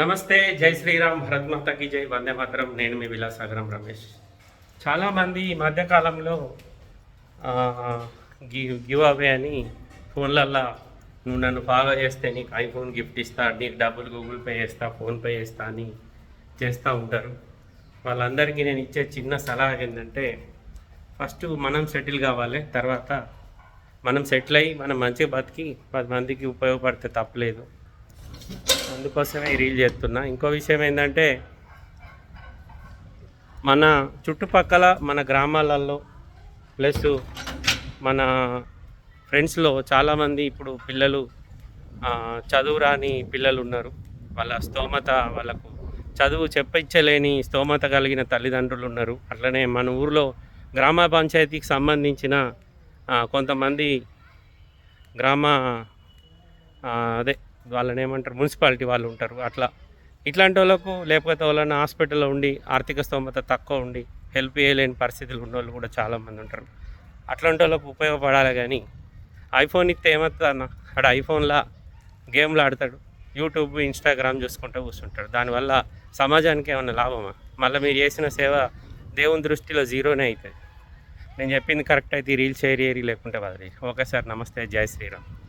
నమస్తే జై శ్రీరామ్ భరత్మాతకి జై వందే మాతరం. నేను మీ విలాసాగరం రమేష్. చాలామంది ఈ మధ్యకాలంలో గి గివ్ అవే అని ఫోన్లల్లో నువ్వు నన్ను ఫాలో చేస్తే నీకు ఐఫోన్ గిఫ్ట్ ఇస్తా నీకు డబ్బులు గూగుల్ పే చేస్తా ఫోన్పే చేస్తా అని చేస్తూ ఉంటారు. వాళ్ళందరికీ నేను ఇచ్చే చిన్న సలహా ఏంటంటే ఫస్ట్ మనం సెటిల్ కావాలి తర్వాత మనం సెటిల్ అయ్యి మనం మంచిగా బతికి పది మందికి ఉపయోగపడితే తప్పలేదు. అందుకోసమే ఈ రీల్ చేస్తున్నా. ఇంకో విషయం ఏంటంటే మన చుట్టుపక్కల మన గ్రామాలలో ప్లస్ మన ఫ్రెండ్స్లో చాలామంది ఇప్పుడు పిల్లలు చదువు రాని పిల్లలు ఉన్నారు. వాళ్ళ స్తోమత వాళ్ళకు చదువు చెప్పించలేని స్తోమత కలిగిన తల్లిదండ్రులు ఉన్నారు. అట్లనే మన ఊర్లో గ్రామ పంచాయతీకి సంబంధించిన కొంతమంది గ్రామ అదే వాళ్ళని ఏమంటారు మున్సిపాలిటీ వాళ్ళు ఉంటారు. అట్లా. ఇట్లాంటి వాళ్ళకు లేకపోతే వాళ్ళని హాస్పిటల్లో ఉండి ఆర్థిక స్తోమత తక్కువ ఉండి హెల్ప్ చేయలేని పరిస్థితులు ఉన్న వాళ్ళు కూడా చాలామంది ఉంటారు. అట్లాంటి వాళ్ళకు ఉపయోగపడాలి కానీ ఐఫోన్ ఇస్తే ఏమవుతుంది అన్న అక్కడ ఐఫోన్లో గేమ్లు ఆడతాడు. యూట్యూబ్ ఇన్స్టాగ్రామ్ చూసుకుంటూ కూర్చుంటాడు. దానివల్ల సమాజానికి ఏమైనా లాభమా? మళ్ళీ మీరు చేసిన సేవ దేవుని దృష్టిలో జీరోనే అవుతుంది నేను చెప్పింది కరెక్ట్ అయితే రీల్ షేర్ ఏరి లేకుంటే వదిలి ఓకే సార్ నమస్తే. జై శ్రీరామ్.